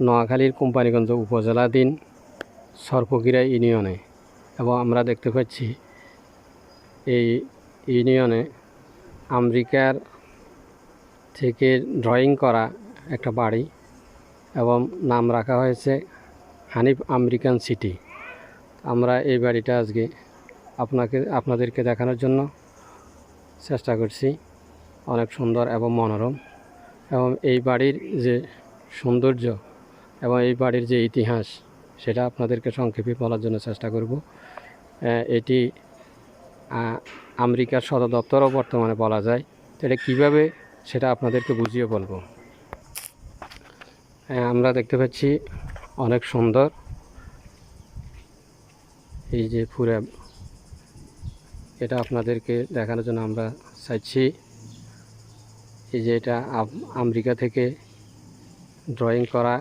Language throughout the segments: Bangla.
নোয়াখালীর কোম্পানিগঞ্জ উপজেলাধীন সর্পগিরা ইউনিয়নে এবং আমরা দেখতে পাচ্ছি এই ইউনিয়নে আমেরিকার থেকে ড্রয়িং করা একটা বাড়ি এবং নাম রাখা হয়েছে হানিফ আমেরিকান সিটি। আমরা এই বাড়িটা আজকে আপনাকে, আপনাদেরকে দেখানোর জন্য চেষ্টা করছি। অনেক সুন্দর এবং মনোরম এবং এই বাড়ির যে সৌন্দর্য এবং এই বাড়ির যে ইতিহাস, সেটা আপনাদেরকে সংক্ষেপে বলার জন্য চেষ্টা করব। এটি আমেরিকার সদর দপ্তরও বর্তমানে বলা যায়। এটা কীভাবে, সেটা আপনাদেরকে বুঝিয়ে বলব। আমরা দেখতে পাচ্ছি অনেক সুন্দর। এই যে পুরো, এটা আপনাদেরকে দেখানোর জন্য আমরা চাইছি। এই যে এটা আমেরিকা থেকে ড্রয়িং করা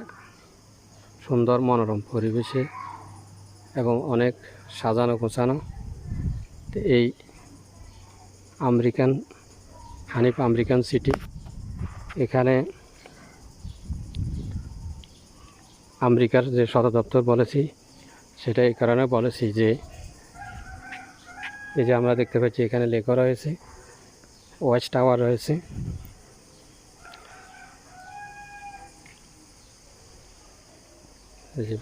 সুন্দর মনোরম পরিবেশে এবং অনেক সাজানো গোছানো। এই আমেরিকান, হানিফ আমেরিকান সিটি, এখানে আমেরিকার যে সদর দপ্তর বলেছি, সেটা এই কারণে বলেছি যে, এই যে আমরা দেখতে পাচ্ছি এখানে লেখা রয়েছে ওয়াচ টাওয়ার রয়েছে। যে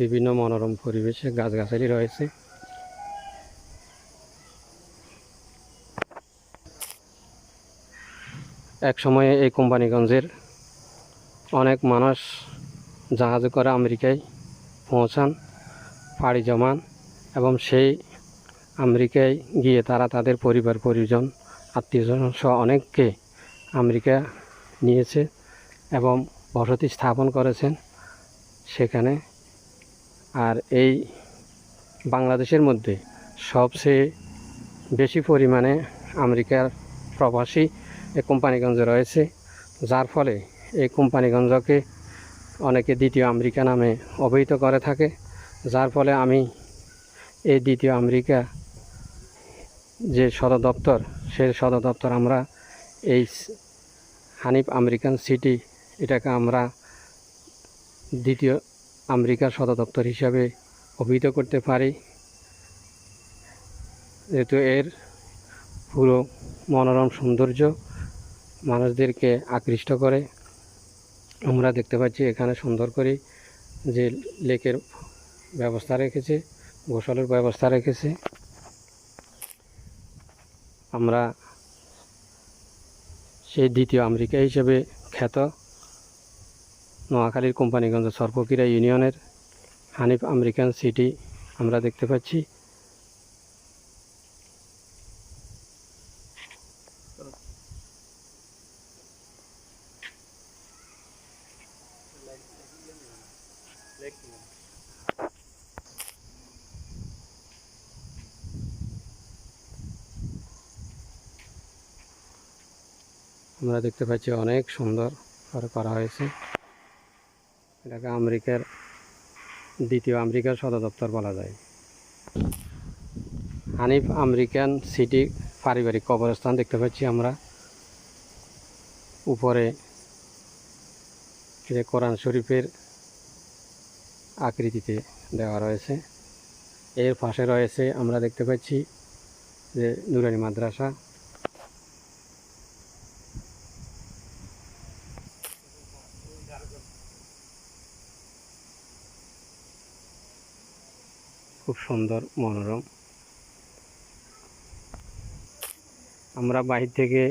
বিভিন্ন মনোরম পরিবেশে গাছগাছালি রয়েছে। এক সময়ে এই কোম্পানিগঞ্জের অনেক মানুষ জাহাজে করে আমেরিকায় পৌঁছান, পাড়ি জমান এবং সেই আমেরিকায় গিয়ে তারা তাদের পরিবার, পরিজন, আত্মীয়স্বজন সহ অনেককে আমেরিকা নিয়েছে এবং বসতি স্থাপন করেছেন। সেখানে। আর এই বাংলাদেশের মধ্যে সবচেয়ে বেশি পরিমাণে আমেরিকার প্রবাসী এই কোম্পানিগঞ্জে রয়েছে, যার ফলে এই কোম্পানিগঞ্জকে অনেকে দ্বিতীয় আমেরিকা নামে অবহিত করে থাকে, যার ফলে আমি এই দ্বিতীয় আমেরিকা যে সদর দপ্তর সেই সদর দপ্তর আমরা এই হানিফ আমেরিকান সিটি, এটাকে আমরা দ্বিতীয় আমেরিকার সদর দপ্তর হিসাবে অভিহিত করতে পারি। যেহেতু এর পুরো মনোরম সৌন্দর্য মানুষদেরকে আকৃষ্ট করে, আমরা দেখতে পাচ্ছি এখানে সুন্দর করে যে লেকের ব্যবস্থা রেখেছে, গোসলের ব্যবস্থা রেখেছে। আমরা সেই দ্বিতীয় আমেরিকা হিসেবে খ্যাত। নোয়াখালীর কোম্পানিগঞ্জ সর্বকিরা ইউনিয়নের হানিফ আমেরিকান সিটি আমরা দেখতে পাচ্ছি। আমরা দেখতে পাচ্ছি অনেক সুন্দর করে করা হয়েছে। এটাকে আমেরিকার, দ্বিতীয় আমেরিকার সদর দপ্তর বলা যায়। হানিফ আমেরিকান সিটি পারিবারিক কবরস্থান দেখতে পাচ্ছি আমরা। উপরে যে কোরআন শরীফের আকৃতিতে দেওয়া রয়েছে, এর পাশে রয়েছে আমরা দেখতে পাচ্ছি যে নুরানি মাদ্রাসা। খুব সুন্দর, মনোরম। আমরা বাহির থেকে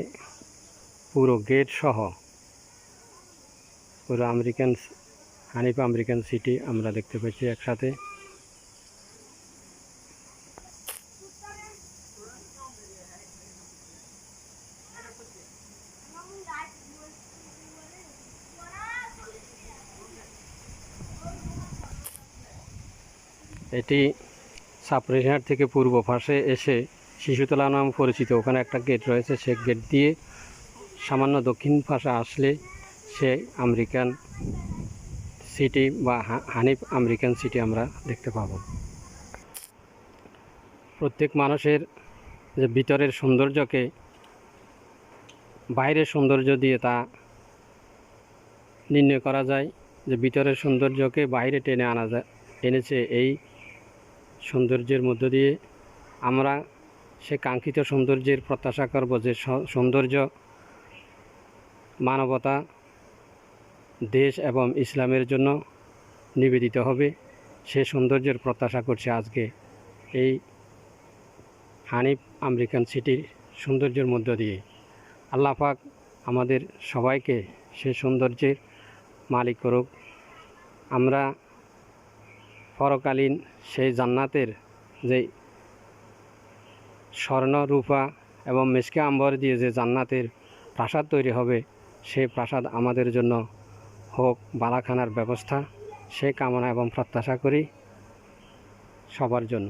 পুরো গেট সহ পুরো আমেরিকান হানিফ আমেরিকান সিটি আমরা দেখতে পাচ্ছি একসাথে। এটি সাপ্রেশনার থেকে পূর্ব পাশে এসে শিশুতলা নাম পরিচিত। ওখানে একটা গেট রয়েছে সে গেট দিয়ে সামান্য দক্ষিণ পাশে আসলে সে আমেরিকান সিটি বা হানিফ আমেরিকান সিটি আমরা দেখতে পাবো। প্রত্যেক মানুষের যে ভিতরের সৌন্দর্যকে, বাইরের সৌন্দর্য দিয়ে তা নির্ণয় করা যায়, যে ভিতরের সৌন্দর্যকে বাইরে টেনে আনা যায় এনেছে এই সৌন্দর্যের মধ্য দিয়ে আমরা সে কাঙ্ক্ষিত সৌন্দর্যের প্রত্যাশা করব যে সৌন্দর্য, মানবতা, দেশ এবং ইসলামের জন্য নিবেদিত হবে। সে সৌন্দর্যের প্রত্যাশা করছে আজকে এই হানিফ আমেরিকান সিটির সৌন্দর্যের মধ্য দিয়ে। আল্লাহ পাক আমাদের সবাইকে সে সৌন্দর্যের মালিক করুক। আমরা পরকালীন সেই জান্নাতের যে স্বর্ণ, রূপা এবং মেসকে আম্বর দিয়ে যে জান্নাতের প্রাসাদ তৈরি হবে, সেই প্রাসাদ আমাদের জন্য হোক বালাখানার ব্যবস্থা সে কামনা এবং প্রত্যাশা করি সবার জন্য।